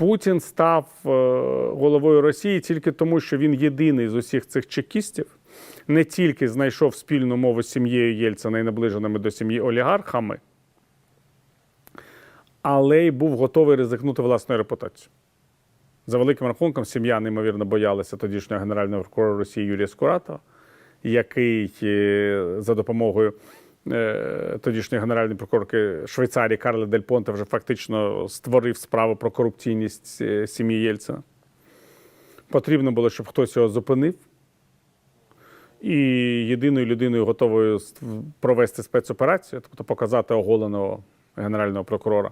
Путін став е, головою Росії тільки тому, що він єдиний з усіх цих чекістів, не тільки знайшов спільну мову з сім'єю Єльцина і наближеними до сім'ї олігархами, але й був готовий ризикнути власною репутацією. За великим рахунком, сім'я неймовірно боялася тодішнього генерального прокурора Росії Юрія Скуратова, який е, за допомогою тодішньої генеральної прокурорки Швейцарії Карли Дель Понте вже фактично створив справу про корупційність е, сім'ї Єльцина. Потрібно було, щоб хтось його зупинив. І єдиною людиною готовою провести спецоперацію, тобто показати оголеного генерального прокурора.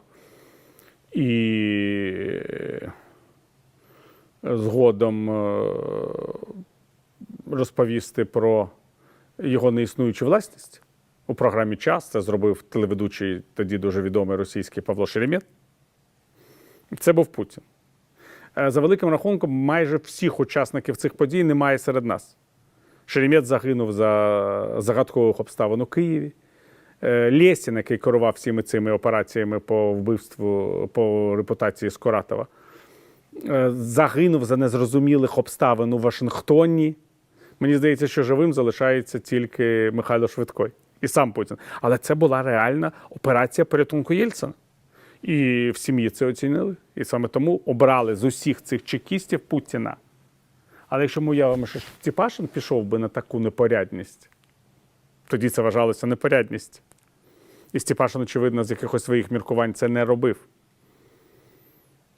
І згодом е, розповісти про його неіснуючу власність. У програмі Час це зробив телеведучий тоді дуже відомий російський Павло Шеремет. Це був Путін. Е, За великим рахунком, майже всіх учасників цих подій немає серед нас. Шеремет загинув за загадкових обставин у Києві. Е, Лєсін, який керував всіми цими операціями по вбивству, по репутації Скоратова, е, загинув за незрозумілих обставин у Вашингтоні. Мені здається, що живим залишається тільки Михайло Швидкой і сам Путін. Але це була реальна операція порятунку Єльцина. І в сім'ї це оцінили. І саме тому обрали з усіх цих чекістів Путіна. Але якщо ми уявимо, що Степашин пішов би на таку непорядність, тоді це вважалося непорядність. І Степашин, очевидно, з якихось своїх міркувань це не робив.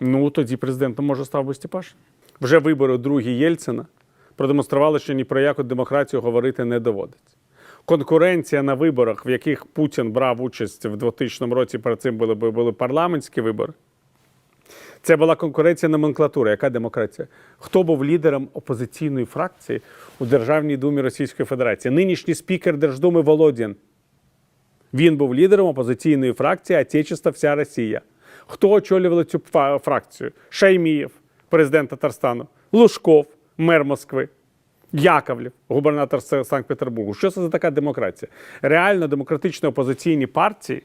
Ну, тоді президентом може став би Степашин. Вже вибори другі Єльцина продемонстрували, що ні про яку демократію говорити не доводиться. Конкуренція на виборах, в яких Путін брав участь в 2000 році, перед цим були, були парламентські вибори. Це була конкуренція номенклатури. Яка демократія? Хто був лідером опозиційної фракції у Державній думі Російської Федерації? Нинішній спікер Держдуми Володін. Він був лідером опозиційної фракції Отечество вся Росія. Хто очолював цю фракцію? Шаймієв, президент Татарстану, Лужков, мер Москви. Яковлів, губернатор Санкт-Петербургу. Що це за така демократія? Реально демократичні опозиційні партії,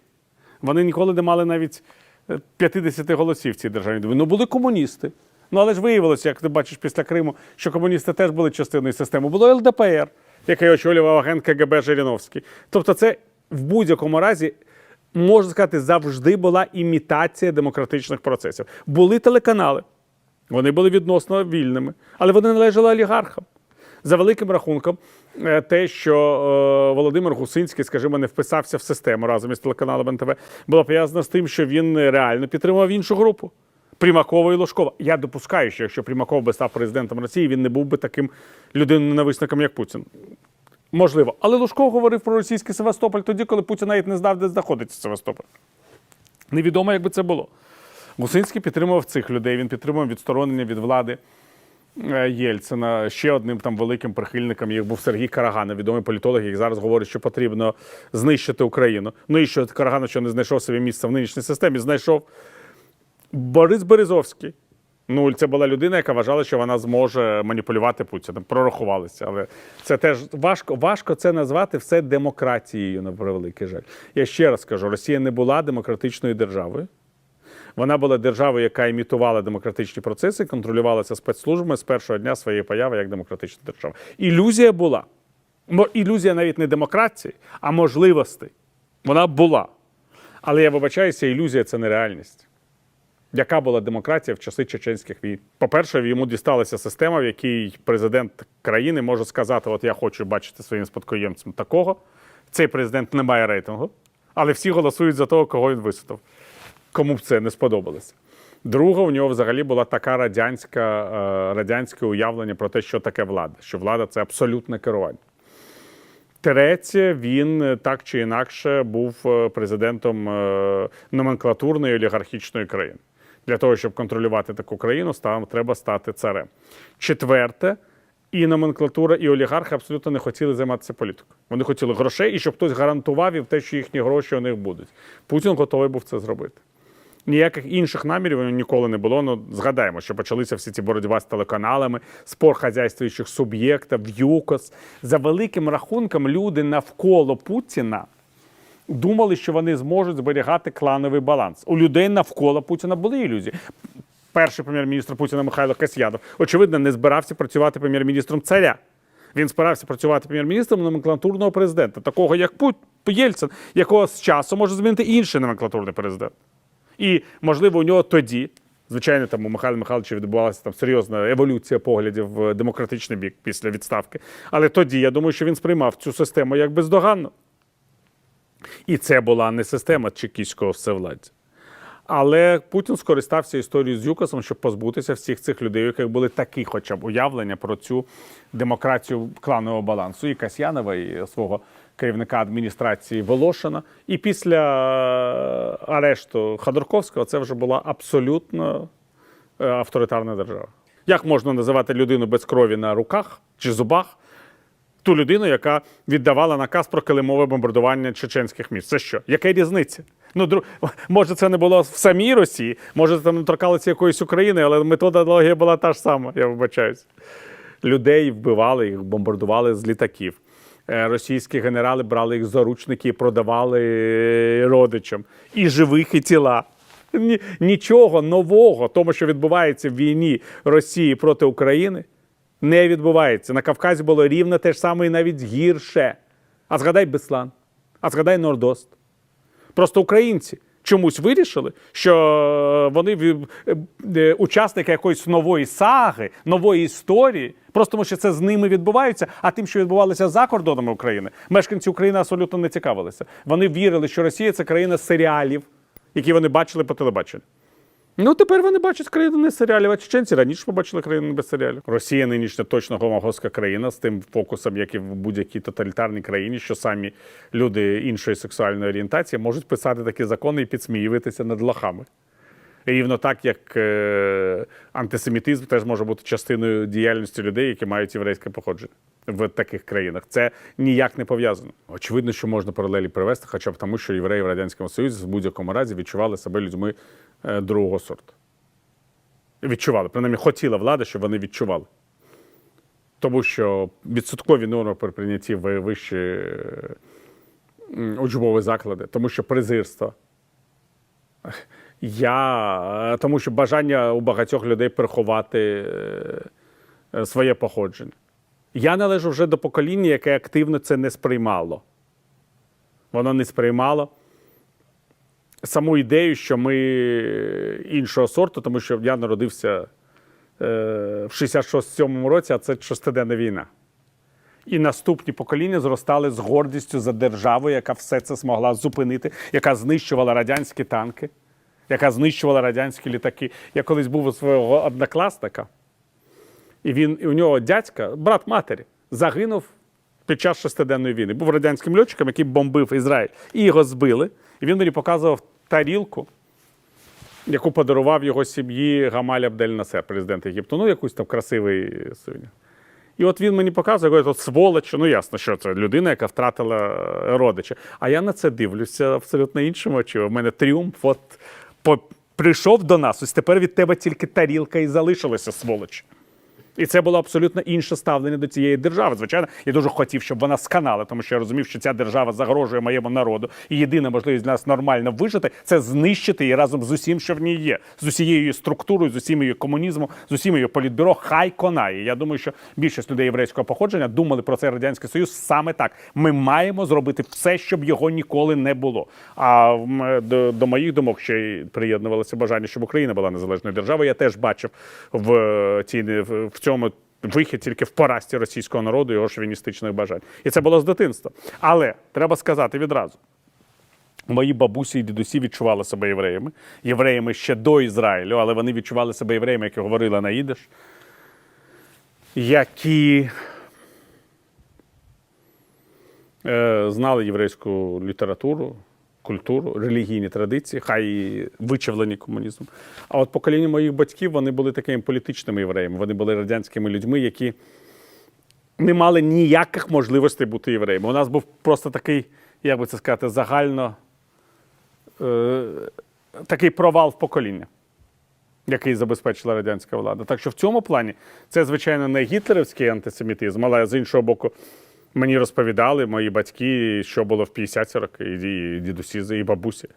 вони ніколи не мали навіть е, 50 голосів в цій державній думі. Ну, були комуністи. Ну, але ж виявилося, як ти бачиш після Криму, що комуністи теж були частиною системи. Було ЛДПР, який очолював агент КГБ Жириновський. Тобто, це в будь-якому разі. Можна сказати, завжди була імітація демократичних процесів. Були телеканали, вони були відносно вільними, але вони належали олігархам. За великим рахунком, е, те, що е, Володимир Гусинський, скажімо, не вписався в систему разом із телеканалом НТВ, було пов'язано з тим, що він реально підтримував іншу групу. Примакова і Ложкова. Я допускаю, що якщо Примаков би став президентом Росії, він не був би таким людиноненависником, як Путін. Можливо. Але Лужков говорив про російський Севастополь тоді, коли Путін навіть не знав, де знаходиться Севастополь. Невідомо, як би це було. Гусинський підтримував цих людей, він підтримував відсторонення від влади Єльцина. Ще одним там великим прихильником їх був Сергій Караган, відомий політолог, який зараз говорить, що потрібно знищити Україну. Ну і що Караган, що не знайшов собі місця в нинішній системі, знайшов Борис Березовський. Ну, це була людина, яка вважала, що вона зможе маніпулювати Путіним. Прорахувалися. Але це теж важко, важко це назвати все демократією, на превеликий жаль. Я ще раз кажу: Росія не була демократичною державою. Вона була державою, яка імітувала демократичні процеси, контролювалася спецслужбами з першого дня своєї появи як демократична держава. Ілюзія була. Ілюзія навіть не демократії, а можливостей. Вона була. Але я вибачаюся, ілюзія це не реальність. Яка була демократія в часи чеченських війн? По-перше, йому дісталася система, в якій президент країни може сказати: От я хочу бачити своїм спадкоємцем такого. Цей президент не має рейтингу, але всі голосують за того, кого він висадив. Кому б це не сподобалося. Друга, у нього взагалі була така радянська, е, радянське уявлення про те, що таке влада, що влада це абсолютне керування. Третє, він е, так чи інакше був е, президентом номенклатурної олігархічної країни. Для того, щоб контролювати таку країну, став, треба стати царем. Четверте, і номенклатура, і олігархи абсолютно не хотіли займатися політикою. Вони хотіли грошей і щоб хтось гарантував їм те, що їхні гроші у них будуть. Путін готовий був це зробити. Ніяких інших намірів ніколи не було. Ну згадаємо, що почалися всі ці боротьба з телеканалами, спор хазяйствуючих суб'єктів, ЮКОС. За великим рахунком, люди навколо Путіна думали, що вони зможуть зберігати клановий баланс. У людей навколо Путіна були ілюзії. перший прем'єр-міністр Путіна Михайло Касьянов, очевидно, не збирався працювати прем'єр-міністром царя. Він збирався працювати прем'єр-міністром номенклатурного президента, такого як Єльцин, якого з часу може змінити інший номенклатурний президент. І, можливо, у нього тоді, звичайно, там у Михайла Михайловича відбувалася там серйозна еволюція поглядів в демократичний бік після відставки. Але тоді я думаю, що він сприймав цю систему як бездоганну. І це була не система чекістського всевладдя. Але Путін скористався історією з Юкосом, щоб позбутися всіх цих людей, у яких були такі, хоча б уявлення про цю демократію кланового балансу. І Касьянова, і свого керівника адміністрації Волошина. І після арешту Ходорковського це вже була абсолютно е, авторитарна держава. Як можна називати людину без крові на руках чи зубах? Ту людину, яка віддавала наказ про килимове бомбардування чеченських міст. Це що? Яка різниця? Ну, дру... може, це не було в самій Росії, може, там не торкалося якоїсь України, але методологія була та ж сама, я вибачаюсь. Людей вбивали, їх бомбардували з літаків. Е, Російські генерали брали їх заручники і продавали е, родичам. І живих, і тіла. Нічого нового, тому що відбувається в війні Росії проти України, не відбувається. На Кавказі було рівно те ж саме і навіть гірше. А згадай Беслан, а згадай Нордост. Просто українці чомусь вирішили, що вони ві- е, е, учасники якоїсь нової саги, нової історії, просто тому що це з ними відбувається. А тим, що відбувалося за кордонами України, мешканці України абсолютно не цікавилися. Вони вірили, що Росія це країна серіалів, які вони бачили по телебаченню. Ну, тепер вони бачать країну не серіалів, а чеченці раніше побачили країну без серіалів. Росія нинішня точно гомогоська країна з тим фокусом, як і в будь-якій тоталітарній країні, що самі люди іншої сексуальної орієнтації можуть писати такі закони і підсміюватися над лохами. Рівно так, як е, антисемітизм теж може бути частиною діяльності людей, які мають єврейське походження в таких країнах. Це ніяк не пов'язано. Очевидно, що можна паралелі привести, хоча б тому, що євреї в Радянському Союзі в будь-якому разі відчували себе людьми е, другого сорту. Відчували, принаймні хотіла влада, щоб вони відчували. Тому що відсоткові норми при прийнятті в вищі е, учбові заклади, тому що презирство. Я, е, тому що бажання у багатьох людей приховати е, своє походження. Я належу вже до покоління, яке активно це не сприймало. Воно не сприймало саму ідею, що ми іншого сорту, тому що я народився е, в 67-му році, а це шестиденна війна. І наступні покоління зростали з гордістю за державу, яка все це змогла зупинити, яка знищувала радянські танки, яка знищувала радянські літаки. Я колись був у свого однокласника, і він і у нього дядька, брат матері, загинув під час шестиденної війни. Був радянським льотчиком, який бомбив Ізраїль. І його збили. І він мені показував тарілку, яку подарував його сім'ї Гамаль Абдель Насер, президент Єгипту. Ну, якусь там красивий сувенір. І от він мені показує, говорить, от сволоч, ну ясно, що це людина, яка втратила е, родича. А я на це дивлюся абсолютно іншим очима. У мене тріумф, от прийшов до нас, ось тепер від тебе тільки тарілка і залишилася сволоч. І це було абсолютно інше ставлення до цієї держави. Звичайно, я дуже хотів, щоб вона сканала, тому що я розумів, що ця держава загрожує моєму народу. І єдина можливість для нас нормально вижити це знищити її разом з усім, що в ній є, з усією її структурою, з усім її комунізмом, з усім її політбюро. Хай конає. Я думаю, що більшість людей єврейського походження думали про цей радянський союз саме так. Ми маємо зробити все, щоб його ніколи не було. А до, до моїх думок ще приєднувалося бажання, щоб Україна була незалежною державою. Я теж бачив в е, цій в цьому вихід тільки в поразці російського народу і його шовіністичних бажань. І це було з дитинства. Але треба сказати відразу. Мої бабусі і дідусі відчували себе євреями, євреями ще до Ізраїлю, але вони відчували себе євреями, які говорили на їдиш, які е, знали єврейську літературу, культуру, релігійні традиції, хай і вичавлені комунізмом. А от покоління моїх батьків вони були такими політичними євреями. Вони були радянськими людьми, які не мали ніяких можливостей бути євреями. У нас був просто такий, як би це сказати, загально е, такий провал в покоління, який забезпечила радянська влада. Так що в цьому плані це, звичайно, не гітлерівський антисемітизм, але з іншого боку, мені розповідали мої батьки, що було в 50-ті роки, і дідусі, і бабусі.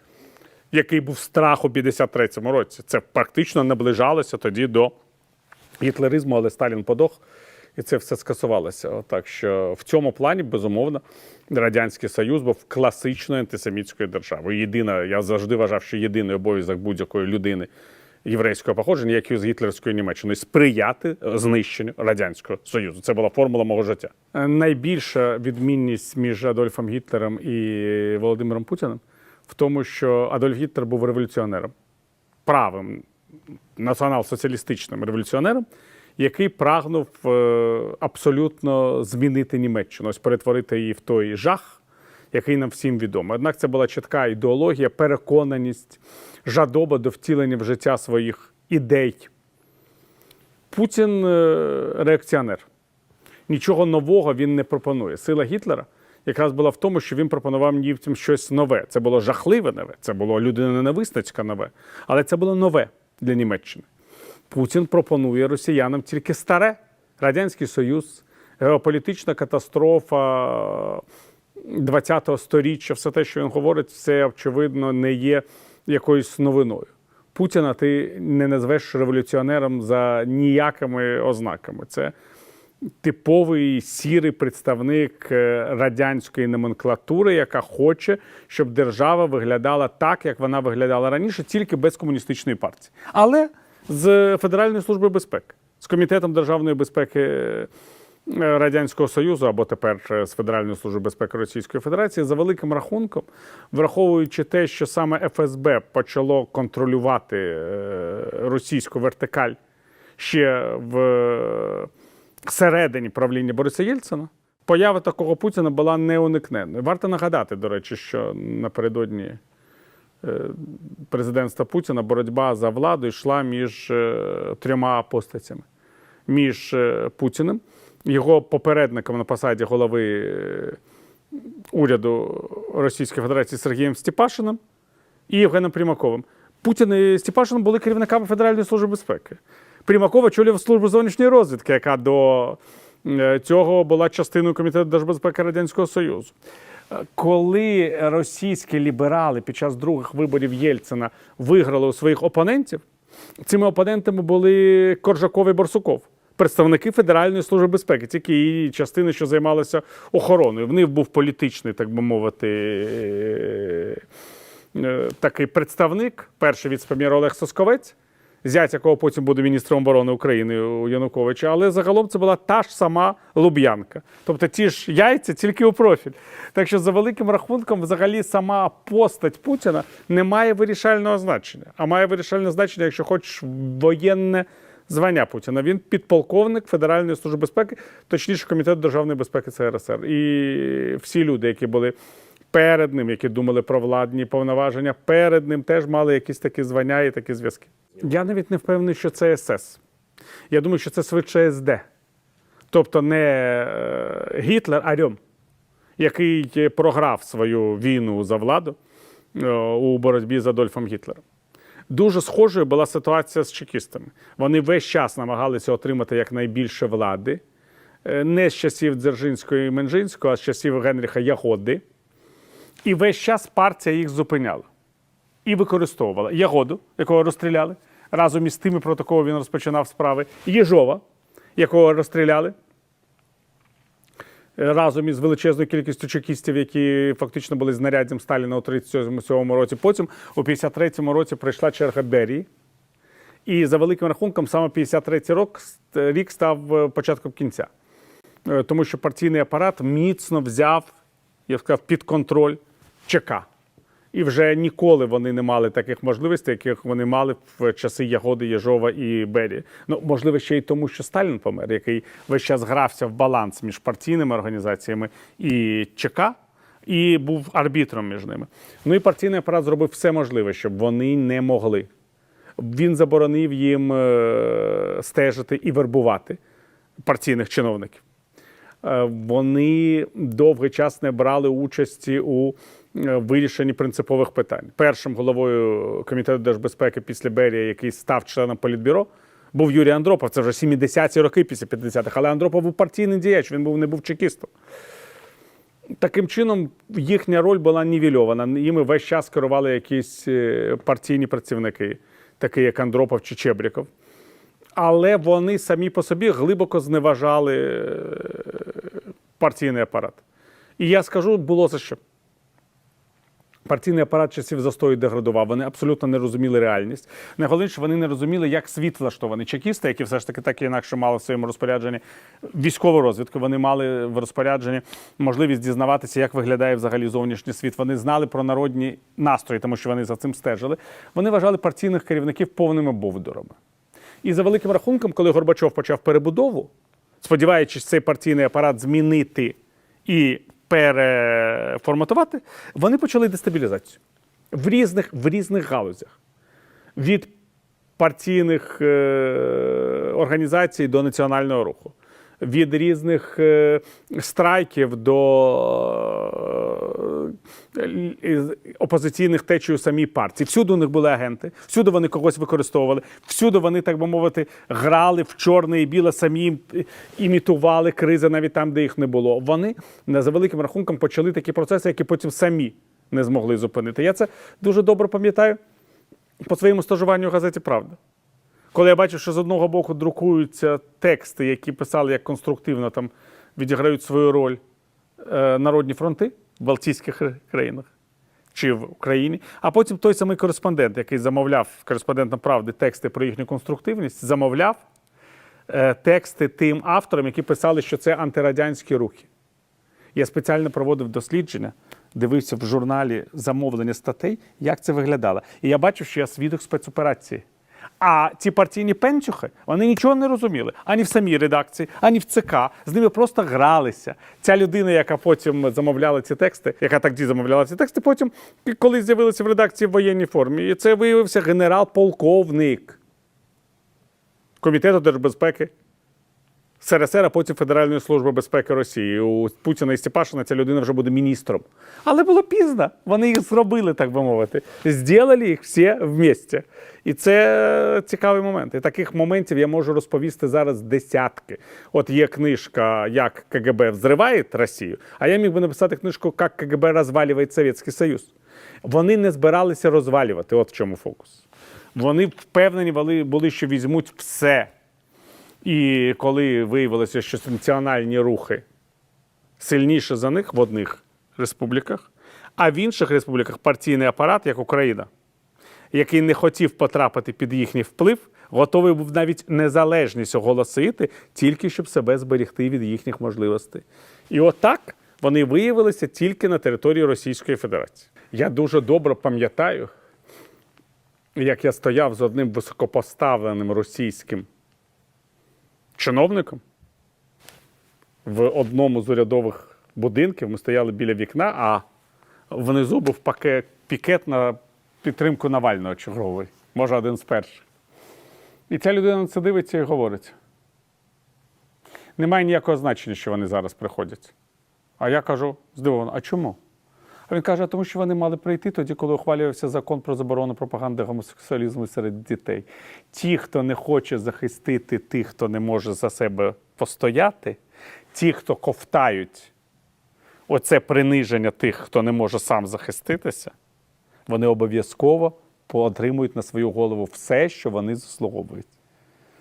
який був страх у 53-му році. Це практично наближалося тоді до гітлеризму, але Сталін подох, і це все скасувалося. Так що в цьому плані, безумовно, Радянський Союз був класичною антисемітською державою. Єдина, я завжди вважав, що єдиний обов'язок будь-якої людини єврейського походження, як і з гітлерською Німеччиною, сприяти знищенню Радянського Союзу. Це була формула мого життя. Е, Найбільша відмінність між Адольфом Гітлером і Володимиром Путіним в тому, що Адольф Гітлер був революціонером, правим націонал-соціалістичним революціонером, який прагнув е, абсолютно змінити Німеччину, ось перетворити її в той жах, який нам всім відомий. Однак це була чітка ідеологія, переконаність, жадоба до втілення в життя своїх ідей. Путін е, реакціонер. Нічого нового він не пропонує. Сила Гітлера якраз була в тому, що він пропонував німцям щось нове. Це було жахливе нове, це було людиноненависницьке нове, але це було нове для Німеччини. Путін пропонує росіянам тільки старе Радянський Союз, геополітична катастрофа ХХ століття, все те, що він говорить, це очевидно не є якоюсь новиною. Путіна ти не назвеш революціонером за ніякими ознаками. Це типовий сірий представник е, радянської номенклатури, яка хоче, щоб держава виглядала так, як вона виглядала раніше, тільки без комуністичної партії. Але з Федеральної служби безпеки, з комітетом державної безпеки. Радянського Союзу або тепер е, з Федеральної служби безпеки Російської Федерації за великим рахунком, враховуючи те, що саме ФСБ почало контролювати е, російську вертикаль ще в е, всередині правління Бориса Єльцина, поява такого Путіна була неуникненною. Варто нагадати, до речі, що напередодні президентства Путіна боротьба за владу йшла між трьома постатями: між Путіним, його попередником на посаді голови е, уряду Російської Федерації Сергієм Степашиним і Євгеном Примаковим. Путін і Степашин були керівниками Федеральної служби безпеки. Примаков очолював службу зовнішньої розвідки, яка до е, цього була частиною комітету держбезпеки Радянського Союзу. Е, Коли російські ліберали під час других виборів Єльцина виграли у своїх опонентів, цими опонентами були Коржаков і Борсуков, представники Федеральної служби безпеки, тільки її частини, що займалися охороною. В них був політичний, так би мовити, е, е, такий представник, перший віце-прем'єр Олег Сосковець, зять якого потім буде міністром оборони України у Януковича, але загалом це була та ж сама Луб'янка. Тобто ті ж яйця тільки у профіль. Так що, за великим рахунком, взагалі сама постать Путіна не має вирішального значення, а має вирішальне значення, якщо хочеш, воєнне звання Путіна. Він підполковник Федеральної служби безпеки, точніше, Комітету державної безпеки ЦРСР. І всі люди, які були перед ним, які думали про владні повноваження, перед ним теж мали якісь такі звання і такі зв'язки. Я навіть не впевнений, що це СС. Я думаю, що це швидше СД. Тобто не е, Гітлер, а Рьом, який програв свою війну за владу е, у боротьбі з Адольфом Гітлером. Дуже схожою була ситуація з чекістами. Вони весь час намагалися отримати якнайбільше влади, Е, не з часів Дзержинського і Менжинського, а з часів Генріха Ягоди. І весь час партія їх зупиняла і використовувала Ягоду, якого розстріляли. Разом із тими, проти кого він розпочинав справи, Єжова, якого розстріляли. Разом із величезною кількістю чекістів, які фактично були знаряддям Сталіна у 37 році. Потім у 53-му році прийшла черга Берії. І за великим рахунком, саме 53-й рік, рік став е, початком кінця. Е, Тому що партійний апарат міцно взяв, я б сказав, під контроль ЧК. І вже ніколи вони не мали таких можливостей, яких вони мали в часи Ягоди, Єжова і Бері. Ну, можливо, ще й тому, що Сталін помер, який весь час грався в баланс між партійними організаціями і ЧК, і був арбітром між ними. Ну і партійний апарат зробив все можливе, щоб вони не могли. Він заборонив їм е, стежити і вербувати партійних чиновників. Е, Вони довгий час не брали участі у вирішенні принципових питань. Першим головою комітету держбезпеки після Берія, який став членом політбюро, був Юрій Андропов. Це вже 70-ті роки після 50-х. Але Андропов був партійний діяч, він був не був чекістом. Таким чином, їхня роль була нівельована. Їми весь час керували якісь е, партійні працівники, такі як Андропов чи Чебріков. Але вони самі по собі глибоко зневажали е, партійний апарат. І я скажу, було за що. Партійний апарат часів застою деградував. Вони абсолютно не розуміли реальність. Найголовніше, вони не розуміли, як світ влаштований. Чекісти, які все ж таки так і інакше мали в своєму розпорядженні військову розвідку. Вони мали в розпорядженні можливість дізнаватися, як виглядає взагалі зовнішній світ. Вони знали про народні настрої, тому що вони за цим стежили. Вони вважали партійних керівників повними бовдурами. І за великим рахунком, коли Горбачов почав перебудову, сподіваючись цей партійний апарат змінити і переформатувати, вони почали дестабілізацію в різних, в різних галузях. Від партійних е, організацій до національного руху, від різних е, страйків до е, опозиційних течій у самій партії. Всюди у них були агенти, всюди вони когось використовували, всюди вони, так би мовити, грали в чорне і біле, самі імітували кризи навіть там, де їх не було. Вони за великим рахунком почали такі процеси, які потім самі не змогли зупинити. Я це дуже добре пам'ятаю по своєму стажуванню в газеті Правда. Коли я бачу, що з одного боку друкуються тексти, які писали як конструктивно там відіграють свою роль е, народні фронти Балтійських країнах чи в Україні, а потім той самий кореспондент, який замовляв кореспондентом правди тексти про їхню конструктивність, замовляв е, тексти тим авторам, які писали, що це антирадянські рухи. Я спеціально проводив дослідження, дивився в журналі замовлення статей, як це виглядало. І я бачив, що я свідок спецоперації. А ці партійні пенчухи вони нічого не розуміли ані в самій редакції, ані в ЦК. З ними просто гралися. Ця людина, яка потім замовляла ці тексти, яка тоді замовляла ці тексти, потім, коли з'явилися в редакції в воєнній формі, і це виявився генерал-полковник Комітету держбезпеки СРСР, а потім Федеральної служби безпеки Росії. У Путіна і Степашина ця людина вже буде міністром. Але було пізно. Вони їх зробили, так би мовити. Зділили їх всі вместе. І це цікавий момент. І таких моментів я можу розповісти зараз десятки. От є книжка Як КГБ взриває Росію, а я міг би написати книжку Як КГБ розвалює Совєтський Союз. Вони не збиралися розвалювати. От в чому фокус. Вони впевнені були що візьмуть все. І коли виявилося, що національні рухи сильніше за них в одних республіках, а в інших республіках партійний апарат, як Україна, який не хотів потрапити під їхній вплив, готовий був навіть незалежність оголосити, тільки щоб себе зберегти від їхніх можливостей. І отак вони виявилися тільки на території Російської Федерації. Я дуже добре пам'ятаю, як я стояв з одним високопоставленим російським чиновником в одному з урядових будинків. Ми стояли біля вікна, а внизу був пікет на підтримку Навального черговий, може, один з перших. І ця людина на це дивиться і говорить: немає ніякого значення, що вони зараз приходять. А я кажу здивовано, а чому? Він каже, тому що вони мали прийти тоді, коли ухвалювався закон про заборону пропаганди гомосексуалізму серед дітей. Ті, хто не хоче захистити тих, хто не може за себе постояти, ті, хто ковтають оце приниження тих, хто не може сам захиститися, вони обов'язково отримують на свою голову все, що вони заслуговують.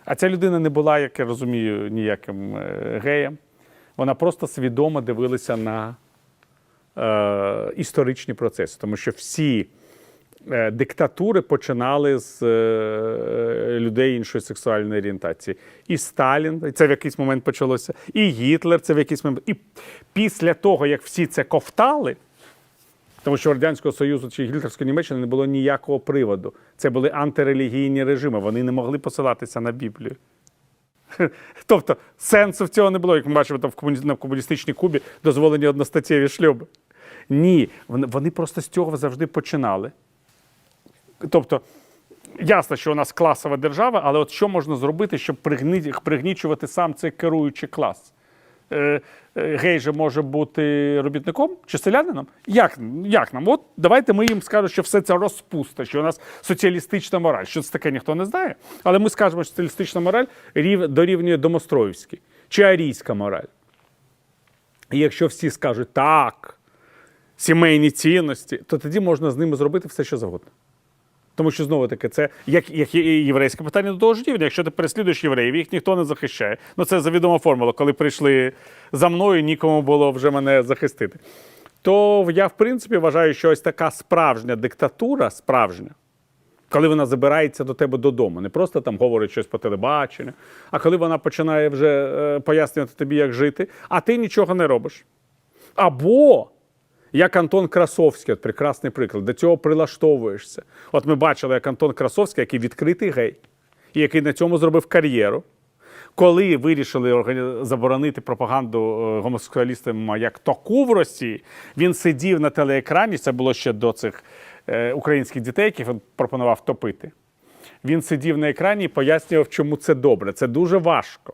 А ця людина не була, як я розумію, ніяким е, геєм. Вона просто свідомо дивилася на е, історичні процеси, тому що всі е, диктатури починали з е, людей іншої сексуальної орієнтації. І Сталін, це в якийсь момент почалося, і Гітлер, це в якийсь момент. І після того, як всі це ковтали, тому що Радянського Союзу чи Гітлерської Німеччини не було ніякого приводу. Це були антирелігійні режими, вони не могли посилатися на Біблію. Тобто сенсу в цього не було, як ми бачимо там в комуністичній Кубі дозволені одностаттєві шлюби. Ні, вони, просто з цього завжди починали. Тобто, ясно, що у нас класова держава, але от що можна зробити, щоб пригнічувати сам цей керуючий клас? Е, е, Гей же може бути робітником чи селянином? Як, як нам? От давайте ми їм скажемо, що все це розпуста, що у нас соціалістична мораль. Що це таке ніхто не знає. Але ми скажемо, що соціалістична мораль рів- дорівнює домостроївській чи арійська мораль. І якщо всі скажуть так, сімейні цінності, то тоді можна з ними зробити все, що завгодно. Тому що знову таки, це як, як єврейське питання до того ж. Якщо ти переслідуєш євреїв, їх ніхто не захищає. Ну це завідома формула. Коли прийшли за мною, нікому було вже мене захистити. То я, в принципі, вважаю, що ось така справжня диктатура, справжня, коли вона забирається до тебе додому, не просто там говорить щось по телебаченню, а коли вона починає вже е, пояснювати тобі, як жити, а ти нічого не робиш. Або як Антон Красовський, от прекрасний приклад, до цього прилаштовуєшся. От ми бачили, як Антон Красовський, який відкритий гей, і який на цьому зробив кар'єру. Коли вирішили заборонити пропаганду е, гомосексуалістам як таку в Росії, він сидів на телеекрані, це було ще до цих е, українських дітей, яких він пропонував топити. Він сидів на екрані і пояснював, чому це добре. Це дуже важко.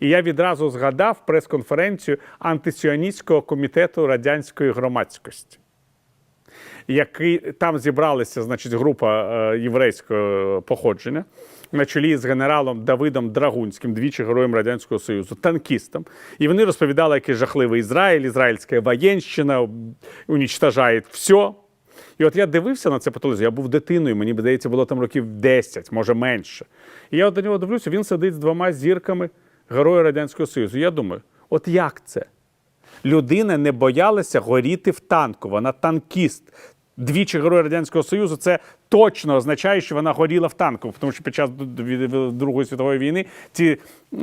І я відразу згадав прес-конференцію антисіоністського комітету радянської громадськості, який там зібралася, значить, група е, єврейського походження на чолі з генералом Давидом Драгунським, двічі героєм Радянського Союзу, танкістом. І вони розповідали, який жахливий Ізраїль, ізраїльська воєнщина унічтажає все. І от я дивився на це по я був дитиною, мені здається, було там років 10, може менше. І я от до нього дивлюся, він сидить з двома зірками Героя Радянського Союзу. Я думаю, от як це? Людина не боялася горіти в танку, вона танкіст. Двічі Герой Радянського Союзу це точно означає, що вона горіла в танку, тому що під час Другої світової війни ці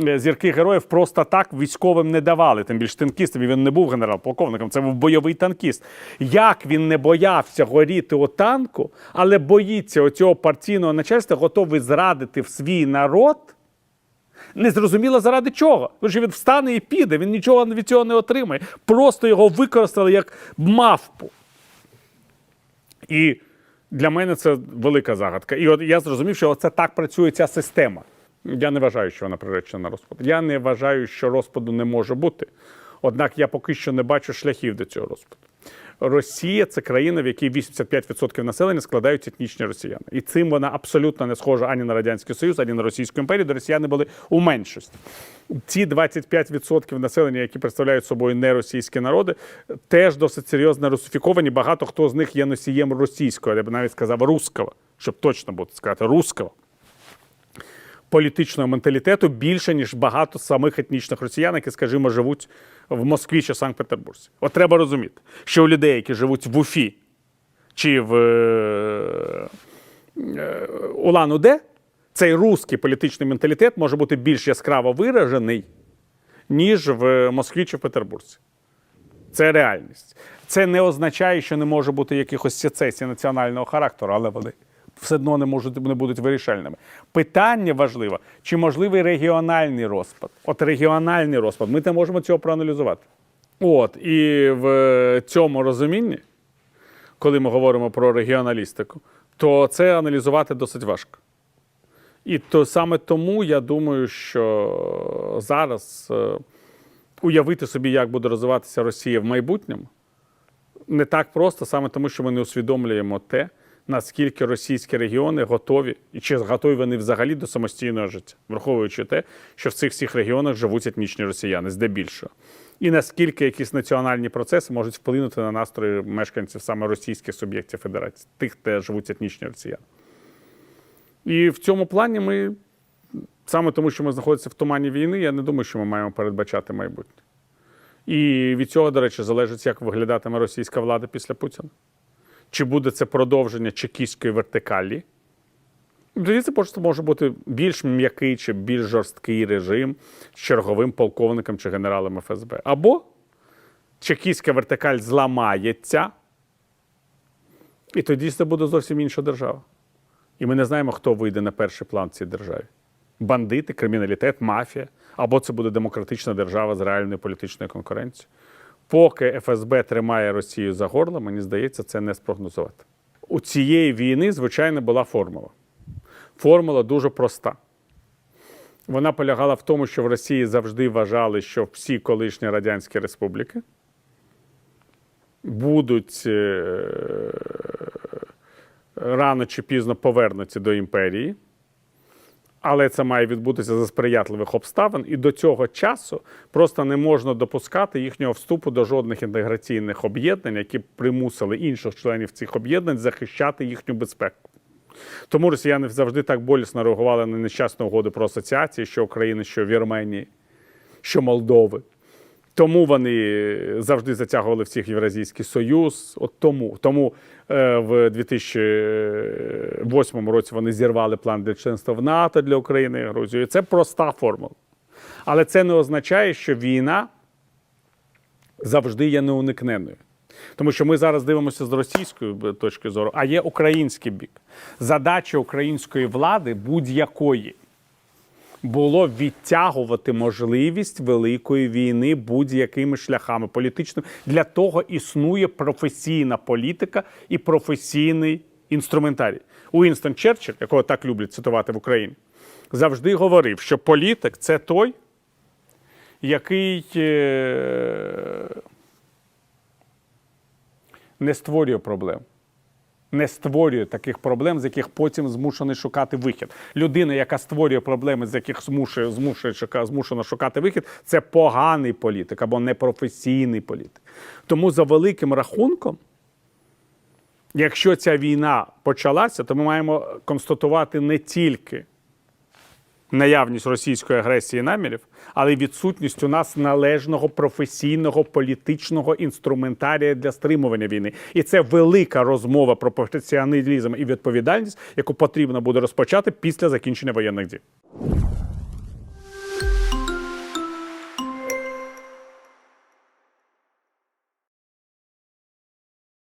е, зірки героїв просто так військовим не давали. Тим більше танкістом, і він не був генерал-полковником, це був бойовий танкіст. Як він не боявся горіти у танку, але боїться оцього партійного начальства, готовий зрадити в свій народ? Незрозуміло заради чого. Тому що він встане і піде, він нічого від цього не отримає. Просто його використали як мавпу. І для мене це велика загадка. І от я зрозумів, що це так працює ця система. Я не вважаю, що вона приречена на розпад. Я не вважаю, що розпаду не може бути. Однак я поки що не бачу шляхів до цього розпаду. Росія це країна, в якій 85% населення складають етнічні росіяни. І цим вона абсолютно не схожа ані на Радянський Союз, ані на Російську імперію, де росіяни були у меншості. Ці 25% населення, які представляють собою неросійські народи, теж досить серйозно русифіковані. Багато хто з них є носієм російського, я б навіть сказав русского, щоб точно бути сказати, русского політичного менталітету більше, ніж багато самих етнічних росіян, які, скажімо, живуть в Москві чи Санкт-Петербурзі. От треба розуміти, що у людей, які живуть в Уфі чи в е, е, Улан-Удэ, цей русський політичний менталітет може бути більш яскраво виражений, ніж в Москві чи в Петербурзі. Це реальність. Це не означає, що не може бути якихось сецесій національного характеру, але вони все одно не можуть не будуть вирішальними. Питання важливе, чи можливий регіональний розпад? От регіональний розпад, ми не можемо цього проаналізувати. От, і в цьому розумінні, коли ми говоримо про регіоналістику, то це аналізувати досить важко. І то саме тому я думаю, що зараз е, уявити собі, як буде розвиватися Росія в майбутньому, не так просто, саме тому, що ми не усвідомлюємо те, наскільки російські регіони готові, і чи готові вони взагалі до самостійного життя, враховуючи те, що в цих всіх регіонах живуть етнічні росіяни, здебільшого. І наскільки якісь національні процеси можуть вплинути на настрої мешканців саме російських суб'єктів Федерації, тих, де живуть етнічні росіяни. І в цьому плані ми, саме тому, що ми знаходимося в тумані війни, я не думаю, що ми маємо передбачати майбутнє. І від цього, до речі, залежить, як виглядатиме російська влада після Путіна. Чи буде це продовження чекістської вертикалі? Це просто може бути більш м'який чи більш жорсткий режим з черговим полковником чи генералом ФСБ. Або чекістська вертикаль зламається, і тоді це буде зовсім інша держава. І ми не знаємо, хто вийде на перший план цій державі: бандити, криміналітет, мафія, або це буде демократична держава з реальною політичною конкуренцією. Поки ФСБ тримає Росію за горло, мені здається, це не спрогнозувати. У цієї війни, звичайно, була формула. Формула дуже проста. Вона полягала в тому, що в Росії завжди вважали, що всі колишні радянські республіки будуть е, рано чи пізно повернуті до імперії, Але це має відбутися за сприятливих обставин, і до цього часу просто не можна допускати їхнього вступу до жодних інтеграційних об'єднань, які примусили інших членів цих об'єднань захищати їхню безпеку. Тому росіяни завжди так болісно реагували на нещасну угоду про асоціації, що України, що Вірменії, що Молдови. Тому вони завжди затягували всіх Євразійський Союз. От тому. Тому е, в 2008 році вони зірвали план для членства в НАТО для України і Грузії. Це проста формула. Але це не означає, що війна завжди є неуникненною. Тому що ми зараз дивимося з російської точки зору, а є український бік. Задача української влади будь-якої було відтягувати можливість великої війни будь-якими шляхами політичними. Для того існує професійна політика і професійний інструментарій. Уінстон Черчилль, якого так люблять цитувати в Україні, завжди говорив, що політик це той, який е, не створює проблем. Не створює таких проблем, з яких потім змушений шукати вихід. Людина, яка створює проблеми, з яких змушує, змушує змушена шукати вихід, це поганий політик або непрофесійний політик. Тому за великим рахунком, якщо ця війна почалася, то ми маємо констатувати не тільки наявність російської агресії намірів, але й відсутність у нас належного професійного політичного інструментарія для стримування війни. І це велика розмова про професіоналізм і відповідальність, яку потрібно буде розпочати після закінчення воєнних дій.